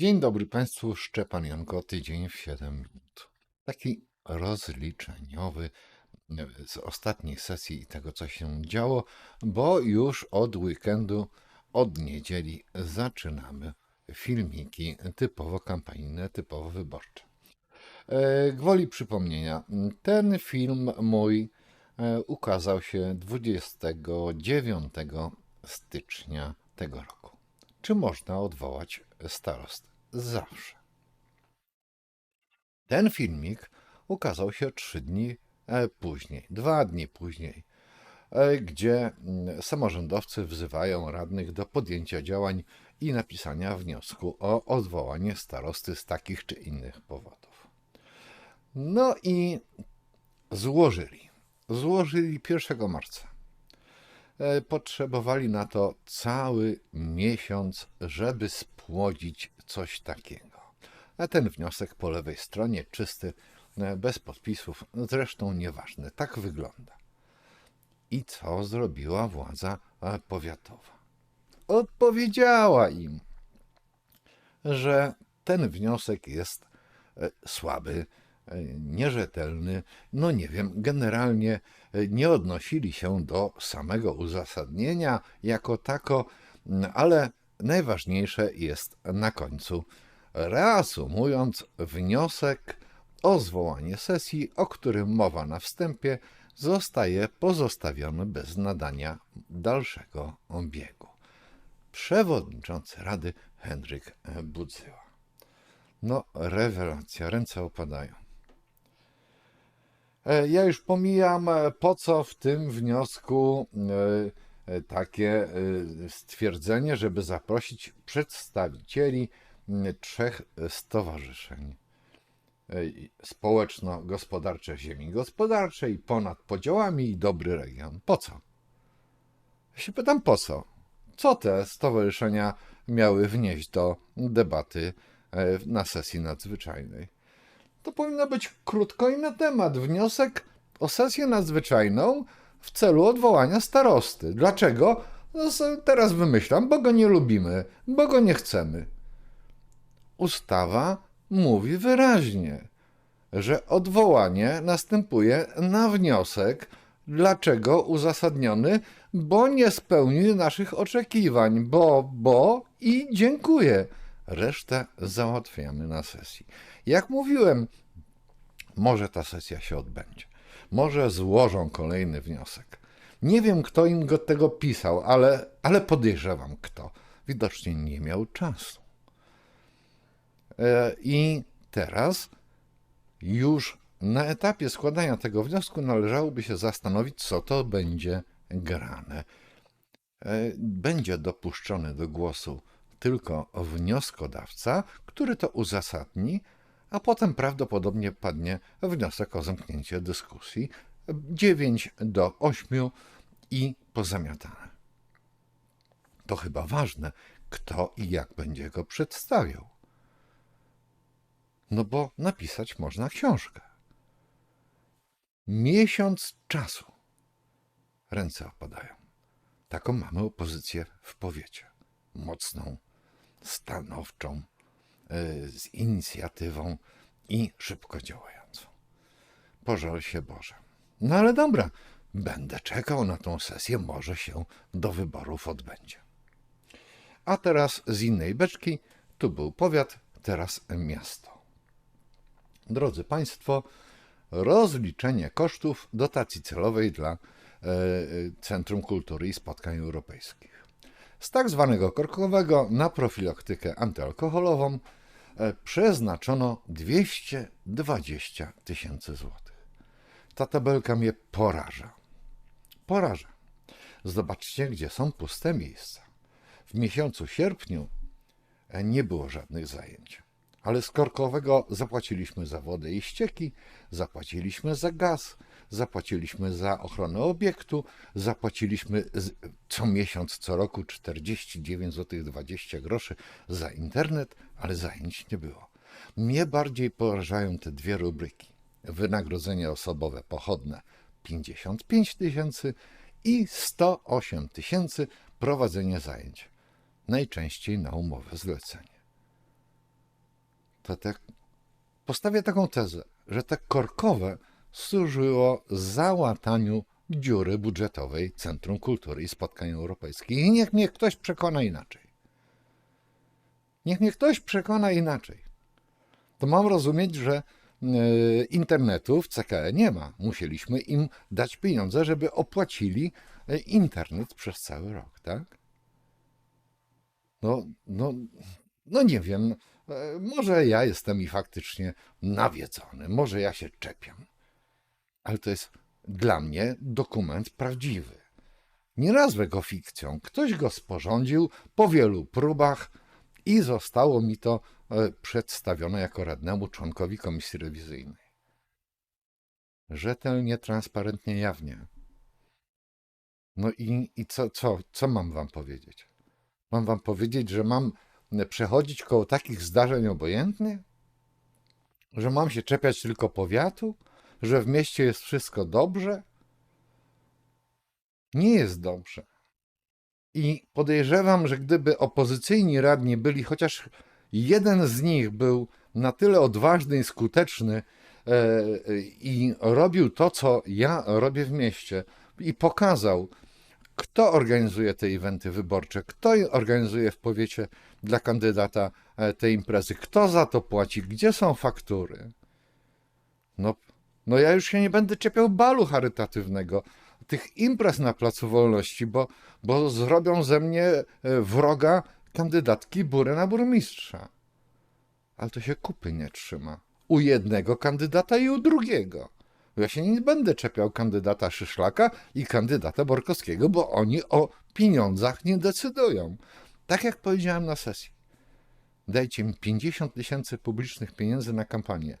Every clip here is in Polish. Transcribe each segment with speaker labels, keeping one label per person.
Speaker 1: Dzień dobry Państwu, Szczepan Janko, tydzień w 7 minut. Taki rozliczeniowy e, z ostatniej sesji i tego, co się działo, bo już od weekendu, od niedzieli zaczynamy filmiki typowo kampanijne, typowo wyborcze. E, Gwoli przypomnienia, ten film mój e, ukazał się 29 stycznia tego roku. Czy można odwołać starost? Zawsze. Ten filmik ukazał się trzy dni e, później, dwa dni później, e, gdzie mm, samorządowcy wzywają radnych do podjęcia działań i napisania wniosku o odwołanie starosty z takich czy innych powodów. No i złożyli. Złożyli 1 marca. E, Potrzebowali na to cały miesiąc, żeby spłodzić coś takiego. A ten wniosek po lewej stronie, czysty, e, bez podpisów, zresztą nieważny, tak wygląda. I co zrobiła władza e, powiatowa? Odpowiedziała im, że ten wniosek jest e, słaby, nierzetelny, no nie wiem, generalnie nie odnosili się do samego uzasadnienia jako tako, ale najważniejsze jest na końcu. Reasumując, wniosek o zwołanie sesji, o którym mowa na wstępie, zostaje pozostawiony bez nadania dalszego biegu. Przewodniczący Rady Henryk Budzyła. No, rewelacja, ręce opadają. E, Ja już pomijam, e, po co w tym wniosku e, takie e, stwierdzenie, żeby zaprosić przedstawicieli trzech stowarzyszeń e, społeczno-gospodarcze ziemi gospodarczej, ponad podziałami i dobry region. Po co? Ja się pytam, po co? Co te stowarzyszenia miały wnieść do debaty e, na sesji nadzwyczajnej? To powinno być krótko i na temat. Wniosek o sesję nadzwyczajną w celu odwołania starosty. Dlaczego? No, teraz wymyślam, bo go nie lubimy, bo go nie chcemy. Ustawa mówi wyraźnie, że odwołanie następuje na wniosek. Dlaczego uzasadniony? Bo nie spełnił naszych oczekiwań, bo, bo i dziękuję. Resztę załatwiamy na sesji. Jak mówiłem, może ta sesja się odbędzie. Może złożą kolejny wniosek. Nie wiem, kto im go tego pisał, ale, ale podejrzewam kto. Widocznie nie miał czasu. E, I teraz już na etapie składania tego wniosku należałoby się zastanowić, co to będzie grane. E, Będzie dopuszczony do głosu tylko wnioskodawca, który to uzasadni, a potem prawdopodobnie padnie wniosek o zamknięcie dyskusji 9 do 8 i pozamiatane. To chyba ważne, kto i jak będzie go przedstawiał. No bo napisać można książkę. Miesiąc czasu. Ręce opadają. Taką mamy opozycję w powiecie. Mocną, stanowczą, z inicjatywą i szybko działającą. Pożal się Boże. No ale dobra, będę czekał na tą sesję, może się do wyborów odbędzie. A teraz z innej beczki, tu był powiat, teraz miasto. Drodzy Państwo, rozliczenie kosztów dotacji celowej dla e, Centrum Kultury i Spotkań Europejskich. Z tak zwanego korkowego na profilaktykę antyalkoholową e, przeznaczono 220 tysięcy złotych. Ta tabelka mnie poraża. Poraża. Zobaczcie, gdzie są puste miejsca. W miesiącu sierpniu e, nie było żadnych zajęć. Ale z korkowego zapłaciliśmy za wodę i ścieki, zapłaciliśmy za gaz, zapłaciliśmy za ochronę obiektu, zapłaciliśmy co miesiąc, co roku 49 zł 20 groszy za internet, ale zajęć nie było. Mnie bardziej porażają te dwie rubryki. Wynagrodzenie osobowe pochodne 55 tysięcy i 108 tysięcy prowadzenie zajęć. Najczęściej na umowę zlecenie. to te, postawię taką tezę, że te korkowe służyło załataniu dziury budżetowej Centrum Kultury i Spotkań Europejskich. I niech mnie ktoś przekona inaczej. Niech mnie ktoś przekona inaczej. To mam rozumieć, że e, internetu w CKE nie ma. Musieliśmy im dać pieniądze, żeby opłacili e, internet przez cały rok, tak? No, no, no nie wiem. E, Może ja jestem i faktycznie nawiedzony, może ja się czepiam, ale to jest dla mnie dokument prawdziwy. Nie nazwę go fikcją. Ktoś go sporządził po wielu próbach i zostało mi to e, przedstawione jako radnemu członkowi komisji rewizyjnej. Rzetelnie, transparentnie, jawnie. No i, i co, co, co mam wam powiedzieć? Mam wam powiedzieć, że mam przechodzić koło takich zdarzeń obojętnie? Że mam się czepiać tylko powiatu? Że w mieście jest wszystko dobrze? Nie jest dobrze. I podejrzewam, że gdyby opozycyjni radni byli, chociaż jeden z nich był na tyle odważny i skuteczny e, i robił to, co ja robię w mieście, i pokazał, kto organizuje te eventy wyborcze, kto organizuje w powiecie dla kandydata e, te imprezy, kto za to płaci, gdzie są faktury. No, no ja już się nie będę czepiał balu charytatywnego, tych imprez na Placu Wolności, bo, bo zrobią ze mnie e, wroga kandydatki Bury na burmistrza. Ale to się kupy nie trzyma. U jednego kandydata i u drugiego. Ja się nie będę czepiał kandydata Szyszlaka i kandydata Borkowskiego, bo oni o pieniądzach nie decydują. Tak jak powiedziałem na sesji. Dajcie mi 50 tysięcy publicznych pieniędzy na kampanię.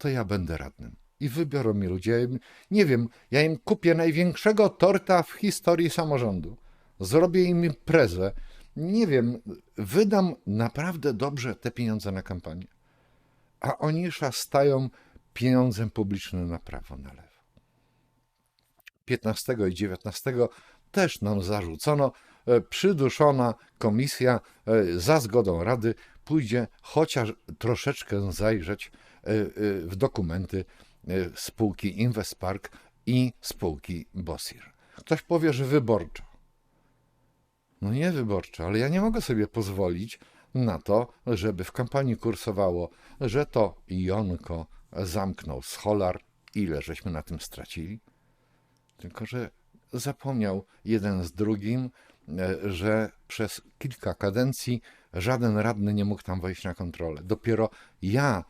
Speaker 1: To ja będę radnym. I wybiorą mi ludzie. Nie wiem, ja im kupię największego torta w historii samorządu. Zrobię im imprezę. Nie wiem, wydam naprawdę dobrze te pieniądze na kampanię. A oni szastają pieniądzem publicznym na prawo, na lewo. 15 i 19 też nam zarzucono, e, przyduszona komisja e, za zgodą Rady pójdzie chociaż troszeczkę zajrzeć w dokumenty e, spółki Investpark i spółki Bossir. Ktoś powie, że wyborczo. No nie wyborczo, ale ja nie mogę sobie pozwolić na to, żeby w kampanii kursowało, że to Jonko zamknął scholar, ile żeśmy na tym stracili. Tylko, że zapomniał jeden z drugim, e, że przez kilka kadencji żaden radny nie mógł tam wejść na kontrolę. Dopiero ja,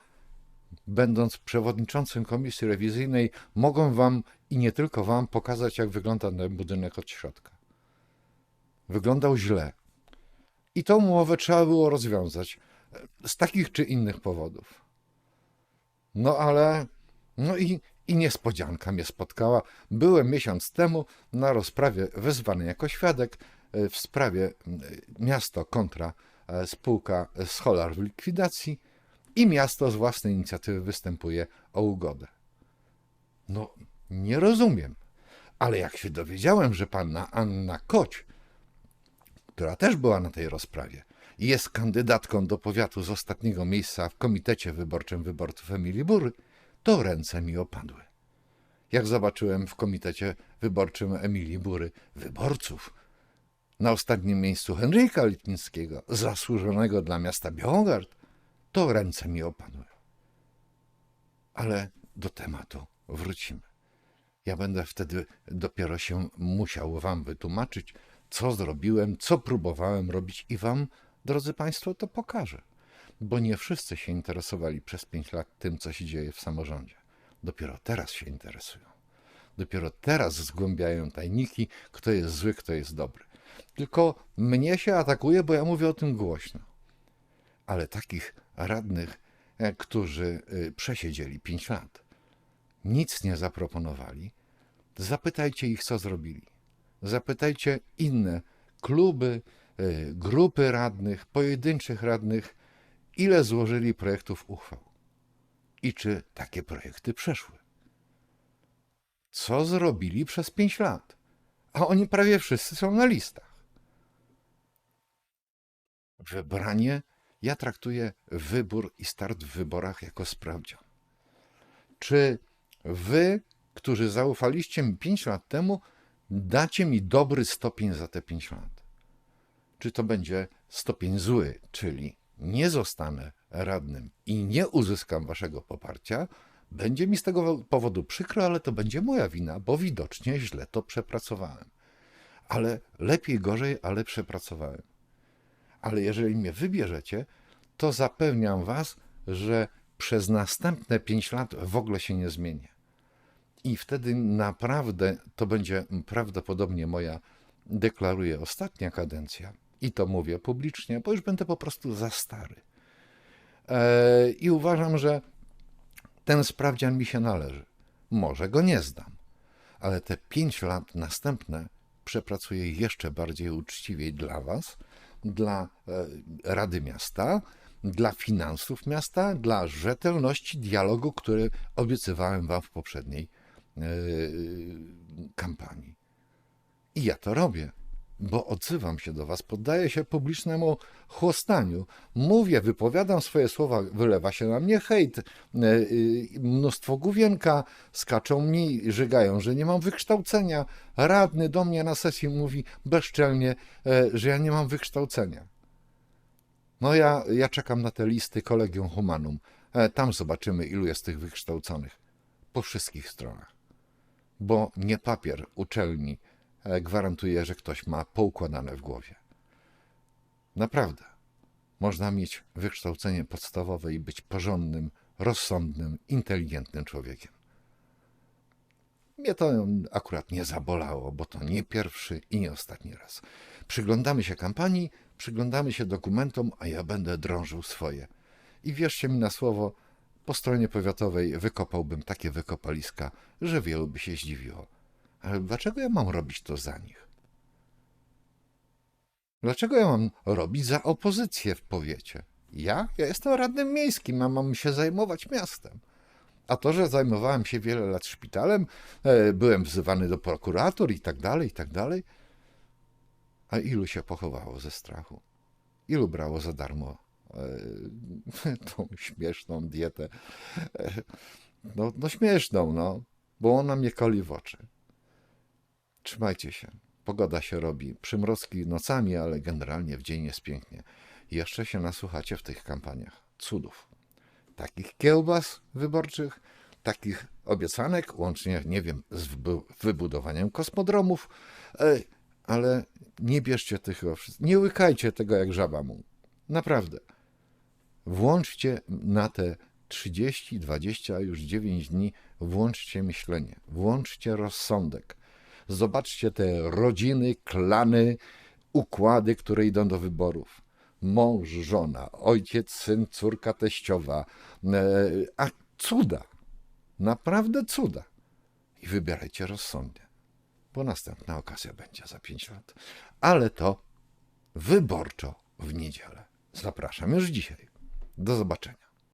Speaker 1: będąc przewodniczącym komisji rewizyjnej, mogłem wam i nie tylko wam pokazać, jak wygląda ten budynek od środka. Wyglądał źle. I tą umowę trzeba było rozwiązać e, z takich czy innych powodów. No ale, no i, i niespodzianka mnie spotkała. Byłem miesiąc temu na rozprawie wezwany jako świadek e, w sprawie e, miasto kontra spółka Scholar w likwidacji i miasto z własnej inicjatywy występuje o ugodę. No, nie rozumiem. Ale jak się dowiedziałem, że panna Anna Koć, która też była na tej rozprawie, jest kandydatką do powiatu z ostatniego miejsca w komitecie wyborczym wyborców Emilii Bury, to ręce mi opadły. Jak zobaczyłem w komitecie wyborczym Emilii Bury wyborców, na ostatnim miejscu Henryka Litnickiego, zasłużonego dla miasta Białogard, to ręce mi opadły. Ale do tematu wrócimy. Ja będę wtedy dopiero się musiał Wam wytłumaczyć, co zrobiłem, co próbowałem robić i Wam, drodzy Państwo, to pokażę. Bo nie wszyscy się interesowali przez pięć lat tym, co się dzieje w samorządzie. Dopiero teraz się interesują. Dopiero teraz zgłębiają tajniki, kto jest zły, kto jest dobry. Tylko mnie się atakuje, bo ja mówię o tym głośno. Ale takich radnych, e, którzy y, przesiedzieli pięć lat, nic nie zaproponowali, zapytajcie ich, co zrobili. Zapytajcie inne kluby, y, grupy radnych, pojedynczych radnych, ile złożyli projektów uchwał i czy takie projekty przeszły. Co zrobili przez pięć lat? A oni prawie wszyscy są na listach. Wybranie Ja traktuję wybór i start w wyborach jako sprawdzian. Czy wy, którzy zaufaliście mi 5 lat temu, dacie mi dobry stopień za te 5 lat? Czy to będzie stopień zły, czyli nie zostanę radnym i nie uzyskam waszego poparcia, będzie mi z tego powodu przykro, ale to będzie moja wina, bo widocznie źle to przepracowałem. Ale lepiej, gorzej, ale przepracowałem. Ale jeżeli mnie wybierzecie, to zapewniam was, że przez następne 5 lat w ogóle się nie zmienię. I wtedy naprawdę to będzie prawdopodobnie moja, deklaruję, ostatnia kadencja. I to mówię publicznie, bo już będę po prostu za stary. E, I uważam, że ten sprawdzian mi się należy. Może go nie zdam, ale te 5 lat następne przepracuję jeszcze bardziej uczciwie dla Was, dla e, Rady Miasta, dla finansów miasta, dla rzetelności dialogu, który obiecywałem Wam w poprzedniej e, kampanii. I ja to robię, bo odzywam się do Was, poddaję się publicznemu chłostaniu, mówię, wypowiadam swoje słowa, wylewa się na mnie hejt, e, e, mnóstwo główienka, skaczą mi, żygają, że nie mam wykształcenia. Radny do mnie na sesji mówi bezczelnie, e, że ja nie mam wykształcenia. No ja, ja czekam na te listy Kolegium Humanum. Tam zobaczymy, ilu jest tych wykształconych. Po wszystkich stronach. Bo nie papier uczelni gwarantuje, że ktoś ma poukładane w głowie. Naprawdę. Można mieć wykształcenie podstawowe i być porządnym, rozsądnym, inteligentnym człowiekiem. Mnie to akurat nie zabolało, bo to nie pierwszy i nie ostatni raz. Przyglądamy się kampanii, przyglądamy się dokumentom, a ja będę drążył swoje. I wierzcie mi na słowo, po stronie powiatowej wykopałbym takie wykopaliska, że wielu by się zdziwiło. Ale dlaczego ja mam robić to za nich? Dlaczego ja mam robić za opozycję w powiecie? Ja? Ja jestem radnym miejskim, a mam się zajmować miastem. A to, że zajmowałem się wiele lat szpitalem, e, byłem wzywany do prokuratur i tak dalej, i tak dalej. A ilu się pochowało ze strachu? Ilu brało za darmo e, tą śmieszną dietę? E, no, no śmieszną, no, bo ona mnie koli w oczy. Trzymajcie się. Pogoda się robi. Przymrozki nocami, ale generalnie w dzień jest pięknie. Jeszcze się nasłuchacie w tych kampaniach. Cudów. Takich kiełbas wyborczych, takich obiecanek, łącznie, nie wiem, z wybudowaniem kosmodromów, ale nie bierzcie tych, nie łykajcie tego jak żaba mu. Naprawdę. Włączcie na te 30, 20, już 9 dni, włączcie myślenie, włączcie rozsądek. Zobaczcie te rodziny, klany, układy, które idą do wyborów. Mąż, żona, ojciec, syn, córka teściowa. E, a cuda. Naprawdę cuda. I wybierajcie rozsądnie, bo następna okazja będzie za pięć lat. Ale to wyborczo w niedzielę. Zapraszam już dzisiaj. Do zobaczenia.